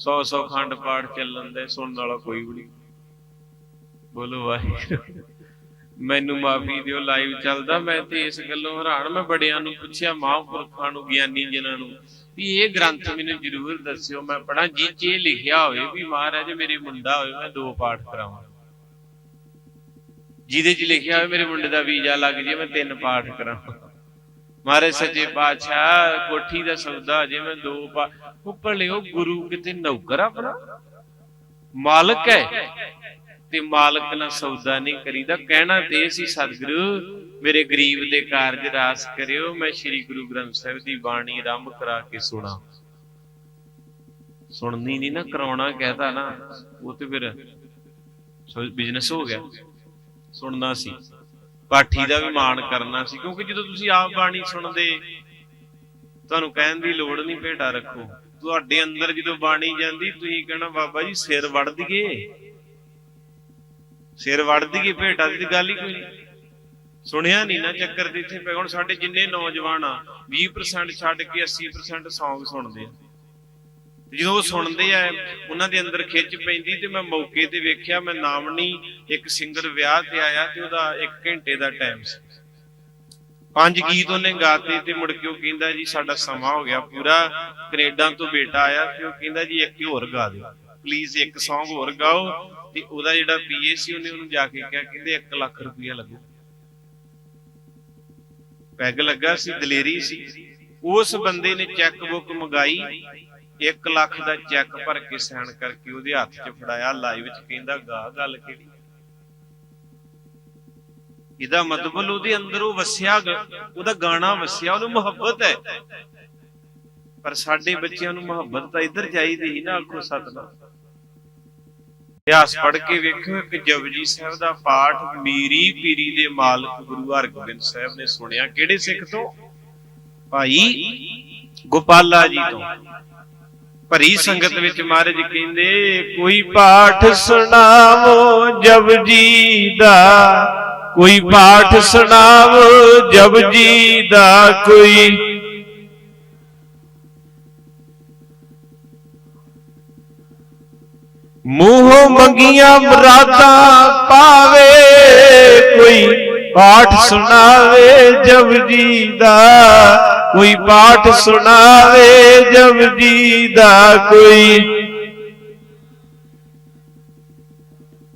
100 100 ਖੰਡ ਪਾਠ ਚੱਲਣ ਦੇ, ਸੁਣਨ ਵਾਲਾ ਕੋਈ ਵੀ ਨਹੀਂ। ਬੋਲੋ ਵਾਹਿਗੁਰੂ। ਮੈਨੂੰ ਮਾਫੀ ਦਿਓ ਲਾਈਵ ਚੱਲਦਾ ਮੈਂ ਤੇ ਇਸ ਗੱਲੋਂ ਹੈਰਾਨ। ਮੈਂ ਬੜਿਆਂ ਨੂੰ ਪੁੱਛਿਆ, ਮਹਾਂਪੁਰਖਾਂ ਨੂੰ, ਗਿਆਨੀ ਜਿਨ੍ਹਾਂ ਨੂੰ, ਵੀ ਇਹ ਗ੍ਰੰਥ ਮੈਨੂੰ ਜ਼ਰੂਰ ਦੱਸਿਓ। ਮੈਂ ਪੜਾਂ ਜਿਹ 'ਚ ਲਿਖਿਆ ਹੋਵੇ ਵੀ ਮਹਾਰਾਜ ਮੇਰੇ ਮੁੰਡਾ ਹੋਵੇ, ਮੈਂ ਦੋ ਪਾਠ ਕਰਾਵਾਂ। ਜਿਹਦੇ 'ਚ ਲਿਖਿਆ ਹੋਵੇ ਮੇਰੇ ਮੁੰਡੇ ਦਾ ਵੀਜ਼ਾ ਲੱਗ ਜੇ, ਮੈਂ ਤਿੰਨ ਪਾਠ ਕਰਾਵਾਂ। ਮਾਰੇ ਸੱਜੇ ਪਾਤਸ਼ਾਹ, ਕੋਠੀ ਦਾ ਸੌਦਾ ਜੇ ਦੋ ਪਾ ਉੱਪਰ ਲਿਓ ਗੁਰੂ ਕਿਤੇ ਨੌਕਰ ਆਪਣਾ? ਮਾਲਕ ਹੈ। ਤੇ ਮਾਲਕ ਨਾਲ ਸੌਦਾ ਨਹੀਂ ਕਰੀਦਾ। ਕਹਿਣਾ ਤੇ ਸੀ, ਸਤਿਗੁਰੂ, ਮੇਰੇ ਗਰੀਬ ਦੇ ਕਾਰਜ ਰਾਸ ਕਰਿਓ। ਮੈਂ ਸ੍ਰੀ ਗੁਰੂ ਗ੍ਰੰਥ ਸਾਹਿਬ ਦੀ ਬਾਣੀ ਆਰੰਭ ਕਰਾ ਕੇ ਸੁਣਾ। ਸੁਣਨੀ ਨਹੀਂ ਨਾ, ਕਰਾਉਣਾ ਕਹਤਾ ਨਾ। ਉਹ ਤੇ ਫਿਰ ਬਿਜ਼ਨਸ ਹੋ ਗਿਆ। ਸੁਣਨਾ ਸੀ। ਪਾਠੀ ਦਾ ਵੀ ਮਾਣ ਕਰਨਾ ਸੀ ਕਿਉਂਕਿ ਜਦੋਂ ਤੁਸੀਂ ਆਪ ਬਾਣੀ ਸੁਣਦੇ ਤੁਹਾਨੂੰ ਕਹਿਣ ਦੀ ਲੋੜ ਨਹੀਂ ਭੇਟਾ ਰੱਖੋ। ਤੁਹਾਡੇ ਅੰਦਰ ਜਦੋਂ ਬਾਣੀ ਜਾਂਦੀ ਤੁਸੀਂ ਕਹਿਣਾ ਬਾਬਾ ਜੀ ਸਿਰ ਵੜ ਦਈਏ। ਸਿਰ ਵੜ ਦਈਏ ਭੇਟਾ ਦੀ ਗੱਲ ਹੀ ਕੋਈ ਨਹੀਂ। ਸੁਣਿਆ ਨਹੀਂ ਨਾ ਚੱਕਰ ਦੇ ਇੱਥੇ ਪੈ ਹੁਣ ਸਾਡੇ ਜਿੰਨੇ ਨੌਜਵਾਨ ਆ 20% ਛੱਡ ਕੇ 80% Song ਸੁਣਦੇ ਆ। ਜਦੋਂ ਉਹ ਸੁਣਦੇ ਆ, ਉਹਨਾਂ ਦੇ ਅੰਦਰ ਖਿੱਚ ਪੈਂਦੀ ਤੇ ਮੈਂ ਮੌਕੇ ਤੇ ਵੇਖਿਆ, ਮੈਂ ਨਾਮਣੀ ਇੱਕ ਸਿੰਗਰ ਵਿਆਹ ਤੇ ਆਇਆ ਤੇ ਉਹਦਾ 1 ਘੰਟੇ ਦਾ ਟਾਈਮ ਸੀ। ਪੰਜ ਗੀਤ ਉਹਨੇ ਗਾਤੇ ਤੇ ਮੁੜ ਕੇ ਉਹ ਕਹਿੰਦਾ ਜੀ ਸਾਡਾ ਸਮਾਂ ਹੋ ਗਿਆ ਪੂਰਾ, ਕੈਨੇਡਾ ਤੋਂ ਬੇਟਾ ਆਇਆ ਤੇ ਉਹ ਕਹਿੰਦਾ ਜੀ ਇੱਕ ਹੋਰ ਗਾ ਦਿਓ। ਪਲੀਜ਼ ਇੱਕ Song ਹੋਰ ਗਾਓ ਤੇ ਉਹਦਾ ਜਿਹੜਾ ਪੀਏ ਸੀ ਉਹਨੇ ਉਹਨੂੰ ਜਾ ਕੇ ਕਿਹਾ, ਕਹਿੰਦੇ 1 ਲੱਖ ਰੁਪਇਆ ਲੱਗੂ। ਪੈਗ ਲੱਗਾ ਸੀ, ਦਲੇਰੀ ਸੀ। ਉਸ ਬੰਦੇ ਨੇ ਚੈੱਕ ਬੁੱਕ ਮੰਗਾਈ 1 ਲੱਖ ਦਾ ਚੈੱਕ ਭਰ ਕੇ ਸਾਈਨ ਕਰਕੇ ਉਹਦੇ ਹੱਥ 'ਚ ਫੜਾਇਆ, ਲਾਈਵ 'ਚ ਕਹਿੰਦਾ ਗਾ ਗੱਲ ਕਿਹੜੀ ਇਹਦਾ ਮਤਲਬ ਉਹਦੇ ਅੰਦਰ ਉਹ ਵਸਿਆ ਉਹਦਾ ਗਾਣਾ ਵਸਿਆ ਉਹਨੂੰ ਮੁਹੱਬਤ ਹੈ। ਪਰ ਸਾਡੇ ਬੱਚਿਆਂ ਨੂੰ ਮੁਹੱਬਤ ਤਾਂ ਇੱਧਰ ਚਾਹੀਦੀ ਸੀ ਨਾ, ਆਖੋ ਸਤਨਾਮ। ਇਤਿਹਾਸ ਪੜ੍ਹ ਕੇ ਵੇਖੋ ਇੱਕ ਜਪਜੀ ਸਾਹਿਬ ਦਾ ਪਾਠ ਮੀਰੀ ਪੀਰੀ ਦੇ ਮਾਲਕ ਗੁਰੂ ਹਰਗੋਬਿੰਦ ਸਾਹਿਬ ਨੇ ਸੁਣਿਆ। ਕਿਹੜੇ ਸਿੱਖ ਤੋਂ? ਭਾਈ ਗੋਪਾਲਾ ਜੀ ਤੋਂ। ਭਰੀ ਸੰਗਤ ਵਿੱਚ ਮਹਾਰਾਜ ਕਹਿੰਦੇ ਕੋਈ ਪਾਠ ਸੁਣਾਵੋ ਜਪਜੀ ਦਾ ਕੋਈ ਪਾਠ ਸੁਣਾਵੋ ਜਪਜੀ ਦਾ ਕੋਈ ਮੂੰਹ ਮੰਗੀਆਂ ਮਰਾਦਾਂ ਪਾਵੇ ਕੋਈ ਪਾਠ ਸੁਣਾਵੇ ਜਪਜੀ ਦਾ ਕੋਈ ਪਾਠ ਸੁਣਾਵੇ ਜਪਜੀ ਦਾ ਕੋਈ।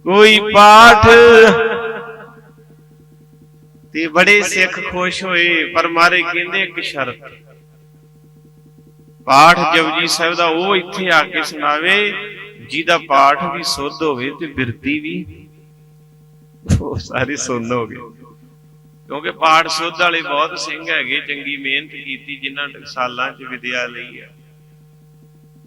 ਕੋਈ ਪਾਠ ਤੇ ਬੜੇ ਸਿੱਖ ਖੁਸ਼ ਹੋਏ, ਪਰ ਮਾਰੇ ਕਹਿੰਦੇ ਇੱਕ ਸ਼ਰਤ। ਪਾਠ ਜਪਜੀ ਸਾਹਿਬ ਦਾ ਉਹ ਇੱਥੇ ਆ ਕੇ ਸੁਣਾਵੇ, ਜਿਹਦਾ ਪਾਠ ਵੀ ਸੁੱਧ ਹੋਵੇ ਤੇ ਬਿਰਤੀ ਵੀ, ਉਹ ਸਾਰੇ ਸੁੰਨ ਹੋ ਗਏ। ਕਿਉਂਕਿ ਪਾਠ ਸੁੱਧ ਵਾਲੇ ਬਹੁਤ ਸਿੰਘ ਹੈਗੇ, ਚੰਗੀ ਮਿਹਨਤ ਕੀਤੀ, ਜਿਨ੍ਹਾਂ ਸਾਲਾਂ 'ਚ ਵਿਦਿਆ ਲਈ ਹੈ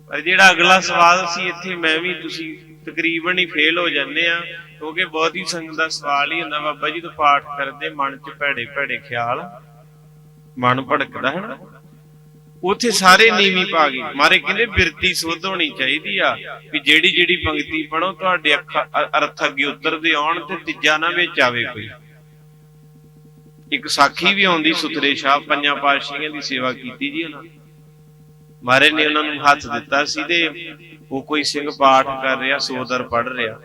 ਪਰ ਜਿਹੜਾ ਅਗਲਾ ਸਵਾਲ ਸੀ, ਇੱਥੇ ਮੈਂ ਵੀ ਤੁਸੀਂ ਤਕਰੀਬਨ ਹੀ ਫੇਲ ਹੋ ਜਾਂਦੇ ਆ, ਕਿਉਂਕਿ ਬਹੁਤ ਹੀ ਸੰਗਤ ਦਾ ਸਵਾਲ ਹੀ ਹੁੰਦਾ, ਬਾਬਾ ਜੀ ਤੋਂ ਪਾਠ ਕਰਦੇ, ਮਨ 'ਚ ਭੈੜੇ ਭੈੜੇ ਖਿਆਲ, ਮਨ ਭੜਕਦਾ, ਹੈ ਨਾ? ਉਥੇ ਸਾਰੇ ਨੀਵੀਂ ਪਾ ਗਈ ਮਾਰੇ ਕਹਿੰਦੇ, ਬਿਰਤੀ ਸੁੱਧ ਹੋਣੀ ਚਾਹੀਦੀ ਆ, ਵੀ ਜਿਹੜੀ ਜਿਹੜੀ ਪੰਕਤੀ ਪੜੋ ਤੁਹਾਡੇ ਅੱਖਾਂ ਅਰਥ ਅੱਗੇ ਉਤਰਦੇ ਆਉਣ ਤੇ ਤੀਜਾ ਨਾ ਵਿੱਚ ਆਵੇ ਕੋਈ। ਇੱਕ ਸਾਖੀ ਵੀ ਆਉਂਦੀ ਸੁਤਰੇ ਸ਼ਾਹ, ਪੰਜਾਂ ਪਾਤਸ਼ਾਹੀਆਂ ਦੀ ਸੇਵਾ ਕੀਤੀ ਜੀ ਉਹਨਾਂ ਨੇ। ਮਾਰੇ ਨੇ ਉਹਨਾਂ ਨੂੰ ਹੱਥ ਦਿੱਤਾ ਸੀ ਤੇ ਉਹ ਕੋਈ ਸਿੰਘ ਪਾਠ ਕਰ ਰਿਹਾ ਸੋਦਰ ਪੜ ਰਿਹਾ।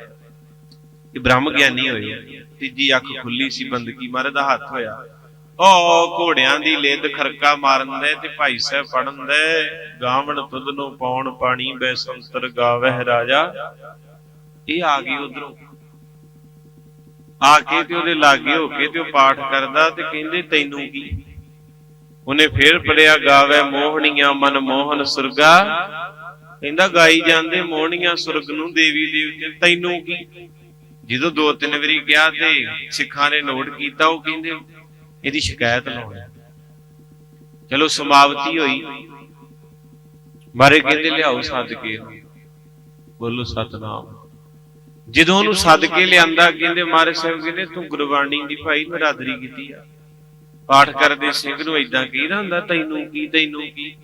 ਇਹ ਬ੍ਰਹਮ ਗਿਆਨੀ ਹੋਏ। ਤੀਜੀ ਅੱਖ ਖੁੱਲੀ ਸੀ ਬੰਦਗੀ ਮਾਰੇ ਦਾ ਹੱਥ ਹੋਇਆ। ਉਹ ਘੋੜਿਆਂ ਦੀ ਲਿੱਦ ਖਰਕਾ ਮਾਰਨ ਦੇ ਤੇ ਭਾਈ ਸਾਹਿਬ ਪੜਨ ਦੇ। ਗਾਵਣ ਤੁਧ ਨੂੰ ਪਾਉਣ ਪਾਣੀ ਬੈਸੰਤਰ ਗਾਵਹਿ ਰਾਜਾ। ਇਹ ਆ ਗਈ ਉਧਰੋਂ। ਆ ਕੇ ਤੇ ਉਹਦੇ ਲਾਗੇ ਹੋ ਕੇ ਤੇ ਉਹ ਪਾਠ ਕਰਦਾ ਤੇ ਕਹਿੰਦੇ ਤੈਨੂੰ ਕੀ? ਉਹਨੇ ਫੇਰ ਪੜਿਆ, ਗਾਵੇ ਮੋਹਣੀਆਂ ਮਨ ਮੋਹਨ ਸੁਰਗਾ। ਕਹਿੰਦਾ ਗਾਈ ਜਾਂਦੇ ਮੋਹਣੀਆਂ ਸੁਰਗ ਨੂੰ ਦੇਵੀ ਦੇਵਤੇ, ਤੈਨੂੰ ਕੀ? ਜਦੋਂ ਦੋ ਤਿੰਨ ਵਾਰੀ ਗਿਆ ਤੇ ਸਿੱਖਾਂ ਨੇ ਨੋਟ ਕੀਤਾ, ਉਹ ਕਹਿੰਦੇ ਇਹਦੀ ਸ਼ਿਕਾਇਤ ਲਾਉਣੀ ਚਲੋ ਸਮਾਪਤੀ ਹੋਈ। ਮਾਰੇ ਕਹਿੰਦੇ ਲਿਆਓ ਸੱਦ ਕੇ ਬੋਲੋ ਸਤਨਾਮ। ਜਦੋਂ ਉਹਨੂੰ ਸੱਦ ਕੇ ਲਿਆਂਦਾ ਕਹਿੰਦੇ ਮਾਰੇ ਸਾਹਿਬ ਕਹਿੰਦੇ ਤੂੰ ਗੁਰਬਾਣੀ ਦੀ ਭਾਈ ਨਰਾਦਰੀ ਕੀਤੀ ਆ। ਪਾਠ ਕਰਦੇ ਸਿੰਘ ਨੂੰ ਇਦਾਂ ਕਹੀਦਾ ਹੁੰਦਾ ਤੈਨੂੰ ਕੀ ਤੈਨੂੰ ਕੀ?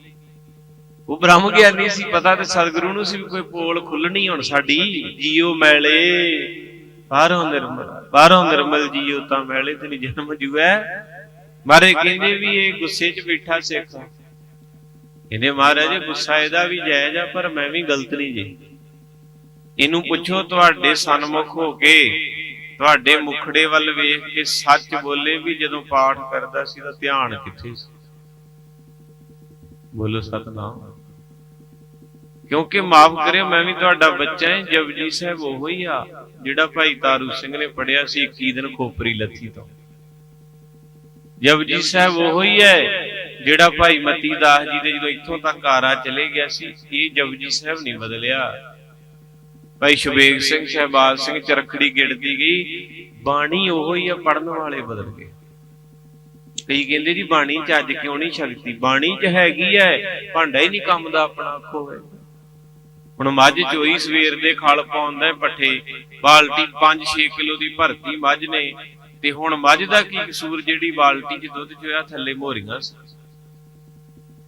ਉਹ ਬ੍ਰਹਮ ਗਿਆਨੀ ਸੀ ਪਤਾ ਤੇ ਸਤਿਗੁਰੂ ਨੂੰ ਸੀ ਵੀ ਕੋਈ ਪੋਲ ਖੁੱਲਣੀ ਹੁਣ ਸਾਡੀ ਜੀਓ ਮੈਲੇ ਬਾਹਰੋਂ ਨਿਰਮਲ ਬਾਹਰੋਂ ਨਿਰਮਲ ਜੀਓ ਤਾਂ ਮੈਲੇ ਤੇ ਨਹੀਂ ਜਨਮ ਜੂਐ ਮਾਰੇ ਕਹਿੰਦੇ ਵੀ ਇਹ ਗੁੱਸੇ 'ਚ ਬੈਠਾ ਸਿੱਖ। ਇਹਨੇ ਮਹਾਰਾਜ ਗੁੱਸਾ ਇਹਦਾ ਵੀ ਜਾਇਜ਼ ਆ ਪਰ ਮੈਂ ਵੀ ਗਲਤ ਨਹੀਂ ਜੀ। ਇਹਨੂੰ ਪੁੱਛੋ ਤੁਹਾਡੇ ਸਨਮੁਖ ਹੋ ਕੇ ਤੁਹਾਡੇ ਮੁਖੜੇ ਵੱਲ ਵੇਖ ਕੇ ਸੱਚ ਬੋਲੇ ਵੀ ਜਦੋਂ ਪਾਠ ਕਰਦਾ ਸੀ ਤਾਂ ਧਿਆਨ ਕਿੱਥੇ ਸੀ? ਬੋਲੋ ਸਤਨਾਮ। ਕਿਉਂਕਿ ਮਾਫ ਕਰਿਓ ਮੈਂ ਵੀ ਤੁਹਾਡਾ ਬੱਚਾ ਹਾਂ ਜਪਜੀ ਸਾਹਿਬ ਉਹੋ ਹੀ ਆ ਜਿਹੜਾ ਭਾਈ ਤਾਰੂ ਸਿੰਘ ਨੇ ਪੜਿਆ ਸੀ 21 ਦਿਨ ਖੋਪਰੀ ਲੱਥੀ ਤੋਂ। ਜਪਜੀ ਸਾਹਿਬ ਉਹੋ ਹੀ ਹੈ ਜਿਹੜਾ ਭਾਈ ਮਤੀ ਦਾਸ ਜੀ ਦੇ ਜਦੋਂ ਇੱਥੋਂ ਤੱਕ ਆਰਾ ਚਲੇ ਗਿਆ ਸੀ ਇਹ ਜਪਜੀ ਸਾਹਿਬ ਨਹੀਂ ਬਦਲਿਆ। ਭਾਈ ਸ਼ੁਬੇਗ ਸਿੰਘ ਸ਼ਹਿਬਾਜ਼ ਸਿੰਘ ਚਰਖੜੀ ਗਿੜਦੀ ਗਈ, ਬਾਣੀ ਉਹੋ ਹੀ ਆ ਪੜਨ ਵਾਲੇ ਬਦਲ ਗਏ ਕਈ ਕਹਿੰਦੇ ਜੀ ਬਾਣੀ ਚ ਅੱਜ ਕਿਉਂ ਨਹੀਂ ਸ਼ਕਤੀ? ਬਾਣੀ ਚ ਹੈਗੀ ਐ, ਭਾਂਡਾ ਹੀ ਨਹੀਂ ਕੰਮ ਦਾ ਆਪਣਾ ਆਖੋ ਹੁਣ ਮੱਝ ਚੋਈ ਸਵੇਰ ਦੇ ਖਲ ਪਾਉਂਦਾ ਪੱਠੇ, ਬਾਲਟੀ 5-6 ਕਿਲੋ ਦੀ ਭਰਤੀ ਮੱਝ ਨੇ, ਤੇ ਹੁਣ ਮੱਝ ਦਾ ਕੀ ਕਸੂਰ ਜਿਹੜੀ ਬਾਲਟੀ 'ਚ ਦੁੱਧ ਚੋਇਆ ਥੱਲੇ ਮੋਰੀਆਂ ਸੀ।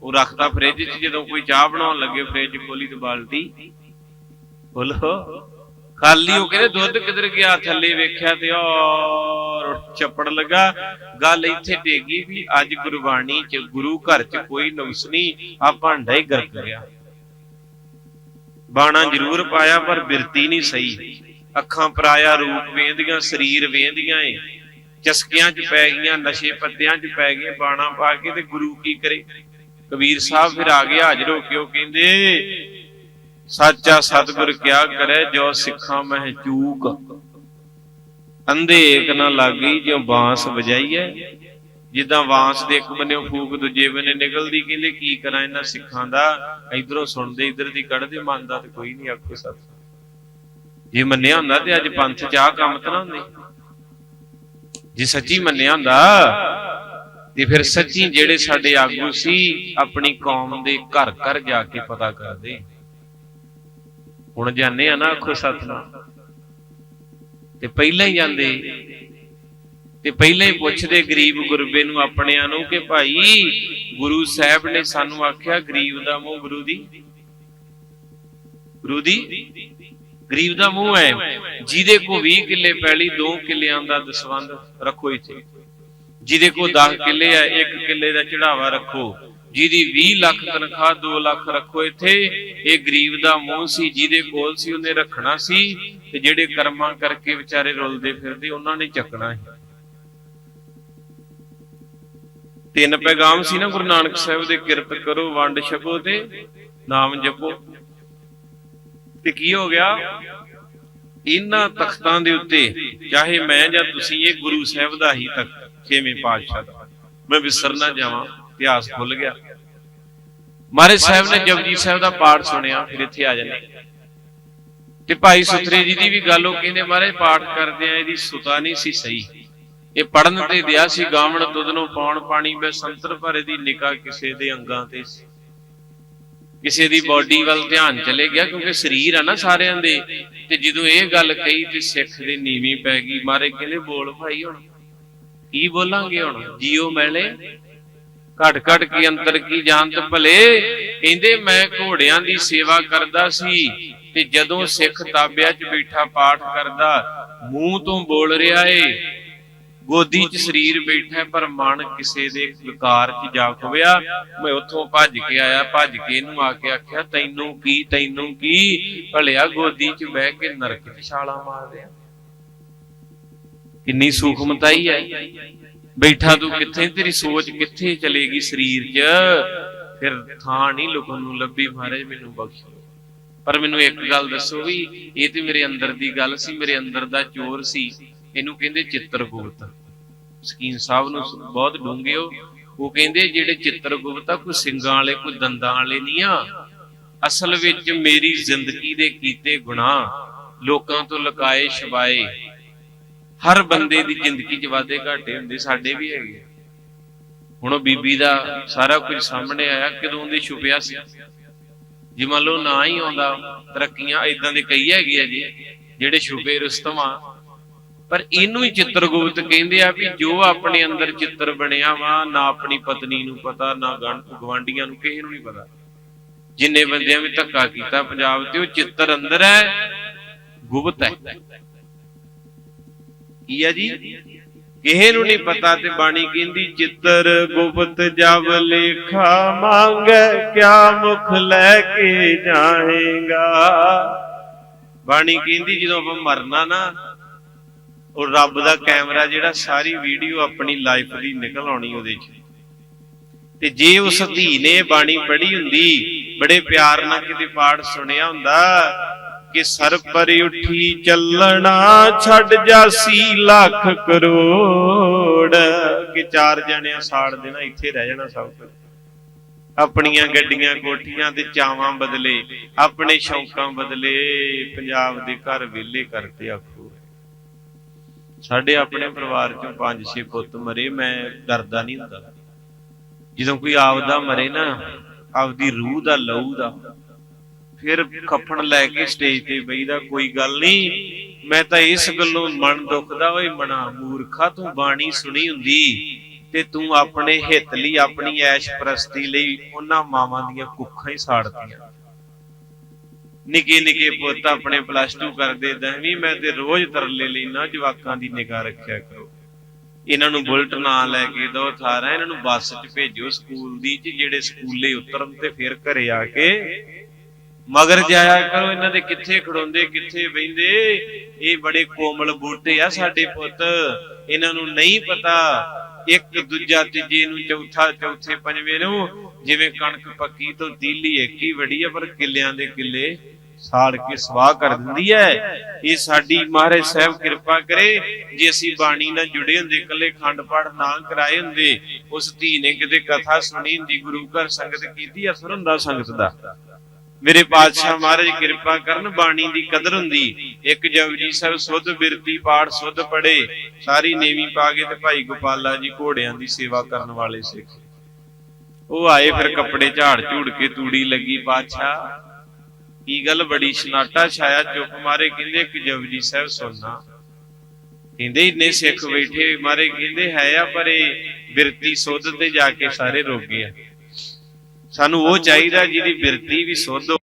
ਉਹ ਰੱਖਦਾ ਫ੍ਰਿਜ 'ਚ ਜਦੋਂ ਕੋਈ ਚਾਹ ਬਣਾਉਣ ਲੱਗੇ ਫ੍ਰਿਜ ਖੋਲੀ ਤੇ ਬਾਲਟੀ ਬੋਲੋ। ਖਾਲੀ ਉਹ ਕਹਿੰਦੇ ਦੁੱਧ ਕਿੱਧਰ ਗਿਆ? ਥੱਲੇ ਵੇਖਿਆ ਤੇ ਔਰ ਚੱਪੜ ਲੱਗਾ। ਗੱਲ ਇੱਥੇ ਟੇਗੀ ਵੀ ਅੱਜ ਗੁਰਬਾਣੀ 'ਚ ਗੁਰੂ ਘਰ 'ਚ ਕੋਈ ਨੁਕਸ ਨਹੀਂ ਆ ਭਾਂਡਾ ਹੀ ਗਰਕ ਗਿਆ ਬਾਣਾ ਜ਼ਰੂਰ ਪਾਇਆ ਪਰ ਬਿਰਤੀ ਨਹੀਂ ਸਹੀ। ਅੱਖਾਂ ਪਰਾਇਆ ਰੂਪ ਵੇਂਦੀਆਂ ਸਰੀਰ ਵੇਂਦੀਆਂ ਏ। ਚਸਕਿਆਂ 'ਚ ਪੈ ਗਈਆਂ ਨਸ਼ੇ ਪੱਤਿਆਂ 'ਚ ਪੈ ਗਏ ਬਾਣਾ ਪਾ ਕੇ ਤੇ ਗੁਰੂ ਕੀ ਕਰੇ? ਕਬੀਰ ਸਾਹਿਬ ਫਿਰ ਆ ਗਿਆ ਹਾਜ਼ਰ ਹੋ ਕੇ ਉਹ ਕਹਿੰਦੇ ਸਾਚਾ ਸਤਿਗੁਰ ਕਿਆ ਕਰੇ ਜੋ ਸਿੱਖਾਂ ਮਹਿ ਚੂਕ ਅੰਧੇ ਏਕ ਨਾ ਲਾਗੀ ਜੋ ਬਾਂਸ ਵਜਾਈਐ ਜਿੱਦਾਂ ਵਾਂਸ ਦੇ ਇੱਕ ਬੰਨੇ ਫੂਕ ਦੂਜੇ ਬੰਨੇ ਨਿਕਲਦੀ, ਕਹਿੰਦੇ ਕੀ ਕਰਾਂ ਇਹਨਾਂ ਸਿੱਖਾਂ ਦਾ? ਇਧਰੋਂ ਸੁਣਦੇ, ਇਧਰ ਦੀ ਕੱਢਦੇ, ਮਨ ਤੇ ਕੋਈ ਨਹੀਂ ਆਖੋ ਸਤ। ਜੇ ਮੰਨਿਆ ਹੁੰਦਾ ਤੇ ਅੱਜ ਪੰਥ ਚ ਆ ਕੰਮ ਤਾਂ ਨਾ ਹੁੰਦੇ ਜੇ ਸੱਚੀ ਮੰਨਿਆ ਹੁੰਦਾ, ਤੇ ਫਿਰ ਸੱਚੀ ਜਿਹੜੇ ਸਾਡੇ ਆਗੂ ਸੀ, ਆਪਣੀ ਕੌਮ ਦੇ ਘਰ ਘਰ ਜਾ ਕੇ ਪਤਾ ਕਰਦੇ। ਹੁਣ ਜਾਣੇ ਆ ਨਾ ਆਖੋ ਸਤਨਾਮ। ਤੇ ਪਹਿਲਾਂ ਹੀ ਜਾਂਦੇ। ਤੇ ਪਹਿਲਾਂ ਹੀ ਪੁੱਛਦੇ ਗਰੀਬ ਗੁਰਬੇ ਨੂੰ ਆਪਣਿਆਂ ਨੂੰ ਕਿ ਭਾਈ ਗੁਰੂ ਸਾਹਿਬ ਨੇ ਸਾਨੂੰ ਆਖਿਆ ਗਰੀਬ ਦਾ ਮੂੰਹ ਗੁਰੂ ਦੀ? ਗੁਰੂ ਦੀ? ਗਰੀਬ ਦਾ ਮੂੰਹ ਹੈ। ਜਿਹਦੇ ਕੋ 20 ਕਿੱਲੇ ਪੈਲੀ 2 ਕਿੱਲਿਆਂ ਦਾ ਦਸਵੰਦ ਰੱਖੋ ਇੱਥੇ। ਜਿਹਦੇ ਕੋ 10 ਕਿੱਲੇ ਆ 1 ਕਿੱਲੇ ਦਾ ਚੜਾਵਾ ਰੱਖੋ। ਜਿਹਦੀ 20 ਲੱਖ ਤਨਖਾਹ 2 ਲੱਖ ਰੱਖੋ ਇੱਥੇ। ਇਹ ਗਰੀਬ ਦਾ ਮੂੰਹ ਸੀ, ਜਿਹਦੇ ਕੋਲ ਸੀ, ਉਹਨੇ ਰੱਖਣਾ ਸੀ ਤੇ ਜਿਹੜੇ ਕਰਮਾਂ ਕਰਕੇ ਵਿਚਾਰੇ ਰੁਲਦੇ ਫਿਰਦੇ, ਉਹਨਾਂ ਨੇ ਚੱਕਣਾ ਸੀ। ਤਿੰਨ ਪੈਗਾਮ ਸੀ ਨਾ ਗੁਰੂ ਨਾਨਕ ਸਾਹਿਬ ਦੇ, ਕਿਰਤ ਕਰੋ, ਵੰਡ ਛਕੋ ਤੇ ਨਾਮ ਜਪੋ। ਤੇ ਕੀ ਹੋ ਗਿਆ? ਇਹਨਾਂ ਤਖਤਾਂ ਦੇ ਉੱਤੇ, ਚਾਹੇ ਮੈਂ ਜਾਂ ਤੁਸੀਂ, ਇਹ ਗੁਰੂ ਸਾਹਿਬ ਦਾ ਹੀ ਤਖਤ, ਛੇਵੇਂ ਪਾਤਸ਼ਾਹ ਦਾ। ਮੈਂ ਵਿਸਰਨਾ ਜਾਵਾਂ। ਇਤਿਹਾਸ ਖੁੱਲ ਗਿਆ। ਮਹਾਰਾਜ ਸਾਹਿਬ ਨੇ ਜਪਜੀ ਸਾਹਿਬ ਦਾ ਪਾਠ ਸੁਣਿਆ, ਫਿਰ ਇੱਥੇ ਆ ਜਾਂਦੇ। ਤੇ ਭਾਈ ਸੁਥਰੇ ਜੀ ਦੀ ਵੀ ਗੱਲ ਉਹ ਕਹਿੰਦੇ, ਮਹਾਰਾਜ, ਪਾਠ ਕਰਦੇ ਆ, ਇਹਦੀ ਸੁਤਾ ਨਹੀਂ ਸੀ ਸਹੀ। ਇਹ ਪੜਨ ਤੇ ਦਿਆ ਸੀ, ਗਾਵਣ ਦੁੱਧ ਨੂੰ ਪਾਉਣ ਪਾਣੀ ਬੈ ਸੰਤਰ ਭਰੇ ਦੀ ਨਿਕਾ ਕਿਸੇ ਦੇ ਅੰਗਾਂ ਤੇ ਸੀ। ਕਿਸੇ ਦੀ ਬਾਡੀ ਵੱਲ ਧਿਆਨ ਚਲੇ ਗਿਆ, ਕਿਉਂਕਿ ਸਰੀਰ ਆ ਨਾ ਸਾਰਿਆਂ ਦੇ। ਤੇ ਜਦੋਂ ਇਹ ਗੱਲ ਕਹੀ ਤੇ ਸਿੱਖ ਦੇ ਨੀਵੀਂ ਪੈ ਗਈ। ਮਾਰੇ ਕਹਿੰਦੇ, ਬੋਲ ਭਾਈ ਹੁਣ, ਕੀ ਬੋਲਾਂਗੇ ਹੁਣ? ਜੀਓ ਮੈਲੇ? ਘਟ ਘਟ ਕੀ ਅੰਤਰ ਕੀ ਜਾਣਤ ਭਲੇ? ਕਹਿੰਦੇ ਮੈਂ ਘੋੜਿਆਂ ਦੀ ਸੇਵਾ ਕਰਦਾ ਸੀ ਤੇ ਜਦੋਂ ਸਿੱਖ ਤਾਬਿਆਂ 'ਚ ਬੈਠਾ ਪਾਠ ਕਰਦਾ, ਮੂੰਹ ਤੋਂ ਬੋਲ ਰਿਹਾ ਏ। ਗੋਦੀ 'ਚ ਸਰੀਰ ਬੈਠਾ, ਪਰ ਮਨ ਕਿਸੇ ਦੇ ਵਿਕਾਰ 'ਚ ਜਾ ਖੁੱਬਿਆ ਮੈਂ ਉੱਥੋਂ ਭੱਜ ਕੇ ਆਇਆ, ਭੱਜ ਕੇ ਇਹਨੂੰ ਆ ਕੇ ਆਖਿਆ, ਤੈਨੂੰ ਕੀ ਤੈਨੂੰ ਕੀ? ਭਲਿਆ ਗੋਦੀ 'ਚ ਬਹਿ ਕੇ ਨਰਕ 'ਚ ਛਾਲਾਂ ਮਾਰ ਰਿਹਾ ਕਿੰਨੀ ਸੂਖਮਤਾਈ ਹੈ ਬੈਠਾ ਤੂੰ ਕਿੱਥੇ? ਤੇਰੀ ਸੋਚ ਕਿੱਥੇ ਚਲੇਗੀ ਸਰੀਰ 'ਚ? ਫਿਰ ਥਾਂ ਨਹੀਂ ਲੁਕਣ ਨੂੰ ਲੱਭੀ ਮਹਾਰਾਜ, ਮੈਨੂੰ ਬਖਸ਼ ਪਰ ਮੈਨੂੰ ਇੱਕ ਗੱਲ ਦੱਸੋ ਵੀ, ਇਹ ਤੇ ਮੇਰੇ ਅੰਦਰ ਦੀ ਗੱਲ ਸੀ, ਮੇਰੇ ਅੰਦਰ ਦਾ ਚੋਰ ਸੀ। ਇਹਨੂੰ ਕਹਿੰਦੇ ਚਿੱਤਰਗੁਪਤ। ਸਕੀਨ ਸਾਹਿਬ ਨੂੰ ਬਹੁਤ ਡੂੰਘੇ ਹੋ ਉਹ ਕਹਿੰਦੇ, ਜਿਹੜੇ ਚਿੱਤਰਗੁਪਤ ਆ, ਕੋਈ ਸਿੰਗਾਂ ਵਾਲੇ, ਕੋਈ ਦੰਦਾਂ ਵਾਲੇ ਨਹੀਂ ਆ। ਅਸਲ ਵਿੱਚ ਮੇਰੀ ਜ਼ਿੰਦਗੀ ਦੇ ਕੀਤੇ ਗੁਨਾਹ ਲੋਕਾਂ ਤੋਂ ਲੁਕਾਏ ਛਵਾਏ ਹਰ ਬੰਦੇ ਦੀ ਜ਼ਿੰਦਗੀ 'ਚ ਵਾਧੇ ਘਾਟੇ ਹੁੰਦੇ, ਸਾਡੇ ਵੀ ਹੈਗੇ ਹੁਣ ਉਹ ਬੀਬੀ ਦਾ ਸਾਰਾ ਕੁਝ ਸਾਹਮਣੇ ਆਇਆ, ਕਦੋਂ ਦੀ ਛੁਪਿਆ ਸੀ? ਜੇ ਮੰਨ ਲਓ ਨਾ ਹੀ ਆਉਂਦਾ, ਤਰੱਕੀਆਂ ਇਦਾਂ ਦੇ ਕਈ ਹੈਗੇ ਆ ਜੀ, ਜਿਹੜੇ ਛੁਪੇ ਰੁਸਤਮ ਪਰ ਇਹਨੂੰ ਹੀ ਚਿੱਤਰਗੁਪਤ ਕਹਿੰਦੇ ਆ ਵੀ ਜੋ ਆਪਣੇ ਅੰਦਰ ਚਿੱਤਰ ਬਣਿਆ ਵਾ, ਨਾ ਆਪਣੀ ਪਤਨੀ ਨੂੰ ਪਤਾ, ਨਾ ਗਵਾਂਡੀਆਂ ਨੂੰ, ਕਿਸੇ ਨੂੰ ਨਹੀਂ ਪਤਾ। ਜਿੰਨੇ ਬੰਦਿਆਂ ਵੀ ਧੱਕਾ ਕੀਤਾ ਪੰਜਾਬ ਤੇ, ਉਹ ਚਿੱਤਰ ਅੰਦਰ ਹੈ, ਗੁਪਤ ਹੈ। ਕੀ ਆ ਜੀ? ਕਿਸੇ ਨੂੰ ਨਹੀਂ ਪਤਾ ਤੇ ਬਾਣੀ ਕਹਿੰਦੀ, ਚਿੱਤਰ ਗੁਪਤ ਜਬ ਲੇਖਾ ਮੰਗੈ, ਕਿਆ ਮੁਖ ਲੈ ਕੇ ਜਾਏਗਾ? ਬਾਣੀ ਕਹਿੰਦੀ, ਜਦੋਂ ਆਪਾਂ ਮਰਨਾ ਨਾ, ਉਹ ਰੱਬ ਦਾ ਕੈਮਰਾ ਜਿਹੜਾ ਸਾਰੀ ਵੀਡੀਓ ਆਪਣੀ ਲਾਈਫ ਦੀ ਨਿਕਲ ਆਉਣੀ ਉਹਦੇ 'ਚ। ਤੇ ਜੇ ਉਸ ਧੀ ਨੇ ਬਾਣੀ ਪੜ੍ਹੀ ਹੁੰਦੀ, ਬੜੇ ਪਿਆਰ ਨਾਲ ਕਿਤੇ ਪਾਠ ਸੁਣਿਆ ਹੁੰਦਾ ਕਿ ਸਰ ਪਰ ਉੱਠੀ ਚੱਲਣਾ ਛੱਡ ਜਾਸੀ ਲੱਖ ਕਰੋੜ। ਕਿ ਚਾਰ ਜਣਿਆਂ ਸਾੜ ਦੇਣਾ, ਇੱਥੇ ਰਹਿ ਜਾਣਾ ਸਭ ਕੁਝ। ਆਪਣੀਆਂ ਗੱਡੀਆਂ, ਕੋਠੀਆਂ ਤੇ ਚਾਵਾਂ ਬਦਲੇ, ਆਪਣੇ ਸ਼ੌਂਕਾਂ ਬਦਲੇ, ਪੰਜਾਬ ਦੇ ਘਰ ਵਿਹਲੇ ਕਰਤੇ ਆਖੋ। ਸਾਡੇ ਆਪਣੇ ਪਰਿਵਾਰ ਚੋਂ ਪੰਜ ਛੇ ਪੁੱਤ ਮਰੇ, ਮੈਂ ਡਰਦਾ ਨਹੀਂ ਹੁੰਦਾ। ਜਦੋਂ ਕੋਈ ਆਪਦਾ ਮਰੇ ਨਾ, ਆਪਦੀ ਰੂਹ ਦਾ ਲਹੂ ਦਾ। ਫਿਰ ਖੱਫਣ ਲੈ ਕੇ ਸਟੇਜ ਤੇ ਬਈਦਾ ਕੋਈ ਗੱਲ ਨਹੀਂ ਮੈਂ ਤਾਂ ਇਸ ਗੱਲੋਂ ਮਨ ਦੁਖਦਾ ਓਏ, ਮਨਾ ਮੂਰਖਾ, ਤੂੰ ਬਾਣੀ ਸੁਣੀ ਹੁੰਦੀ। ਤੇ ਤੂੰ ਆਪਣੇ ਹਿੱਤ ਲਈ, ਆਪਣੀ ਐਸ਼ ਪ੍ਰਸਤੀ ਲਈ ਉਹਨਾਂ ਮਾਵਾਂ ਦੀਆਂ ਕੁੱਖਾਂ ਹੀ ਸਾੜਤੀਆਂ। ਨਿੱਕੇ ਨਿੱਕੇ ਪੁੱਤ ਆਪਣੇ ਪਲੱਸ 2 ਕਰਦੇ ਦਸਵੀਂ ਮੈਂ ਤੇ ਰੋਜ਼ ਤਰਲੇ ਲੈਣਾ ਜਵਾਕਾਂ ਦੀ ਨਿਗਾਹ ਰੱਖਿਆ ਕਰੋ। ਇਹਨਾਂ ਨੂੰ ਬੁਲਟ ਨਾ ਲੈ ਕੇ ਦੋ ਥਾਰਾ, ਇਹਨਾਂ ਨੂੰ ਬੱਸ 'ਚ ਭੇਜੋ ਸਕੂਲ ਦੀ ਜਿਹੜੇ ਸਕੂਲੇ ਉਤਰਨ ਤੇ ਫਿਰ ਘਰੇ ਆ ਕੇ ਮਗਰ ਜਾਇਆ ਕਰੋ, ਇਹਨਾਂ ਦੇ ਕਿੱਥੇ ਖੜੋਂਦੇ, ਕਿੱਥੇ ਬੈੰਦੇ ਇਹ ਬੜੇ ਕੋਮਲ ਬੂਟੇ ਆ ਸਾਡੇ ਪੁੱਤ। ਇਹਨਾਂ ਨੂੰ ਨਹੀਂ ਪਤਾ ਇੱਕ ਦੂਜਾ ਤੀਜੇ ਨੂੰ ਚੌਥਾ, ਚੌਥੇ, ਪੰਜਵੇਂ ਨੂੰ ਜਿਵੇਂ ਕਣਕ ਪੱਕੀ ਤੋਂ ਤੀਲੀ ਇੱਕ ਹੀ ਵੜੀ ਆ, ਪਰ ਕਿੱਲਿਆਂ ਦੇ ਕਿੱਲੇ ਸਾੜ ਕੇ ਸਵਾਹ ਕਰ ਦਿੰਦੀ ਹੈ। ਇਹ ਸਾਡੀ ਮਹਾਰਾਜ ਸਾਹਿਬ ਕਿਰਪਾ ਕਰੇ, ਜੇ ਅਸੀਂ ਬਾਣੀ ਨਾਲ ਜੁੜੇ ਹੁੰਦੇ, ਇਕੱਲੇ ਖੰਡ ਪਾਠ ਨਾ ਕਰਾਏ ਹੁੰਦੇ, ਉਸ ਧੀ ਨੇ ਕਿਤੇ ਕਥਾ ਸੁਣੀ ਹੁੰਦੀ, ਗੁਰੂ ਘਰ ਸੰਗਤ ਕੀਤੀ, ਅਸਰ ਹੁੰਦਾ ਸੰਗਤ ਦਾ। ਮੇਰੇ ਪਾਤਸ਼ਾਹ ਮਹਾਰਾਜ, ਕਿਰਪਾ ਕਰਨ, ਬਾਣੀ ਦੀ ਕਦਰ ਹੁੰਦੀ। ਇੱਕ ਜਪਜੀ ਸਾਹਿਬ ਸੁਧ ਬਿਰਤੀ ਪਾਠ ਸੁਧ ਪੜੇ ਸਾਰੀ ਨੇਵੀ ਪਾ ਕੇ ਤੇ ਭਾਈ ਗੋਪਾਲਾ ਜੀ ਘੋੜਿਆਂ ਦੀ ਸੇਵਾ ਕਰਨ ਵਾਲੇ ਸਿੱਖ। ਉਹ ਆਏ ਫਿਰ ਕੱਪੜੇ ਝਾੜ ਝੂੜ ਕੇ ਤੂੜੀ ਲੱਗੀ ਪਾਤਸ਼ਾਹ। ਕੀ ਗੱਲ ਬੜੀ ਸ਼ਨਾਟਾ ਛਾਇਆ ਚੁੱਪ ਮਾਰੇ, ਕਹਿੰਦੇ ਇੱਕ ਜਪਜੀ ਸਾਹਿਬ ਸੁਣਨਾ। ਕਹਿੰਦੇ ਇੰਨੇ ਸਿੱਖ ਬੈਠੇ, ਮਾਰੇ ਕਹਿੰਦੇ ਹੈ ਆ, ਪਰ ਇਹ ਬਿਰਤੀ ਸੁਧ ਤੇ ਜਾ ਕੇ ਸਾਰੇ ਰੋਗੇ ਆ। ਸਾਨੂੰ ਉਹ ਚਾਹੀਦਾ ਜਿਹਦੀ ਬਿਰਤੀ ਵੀ ਸੁੱਧ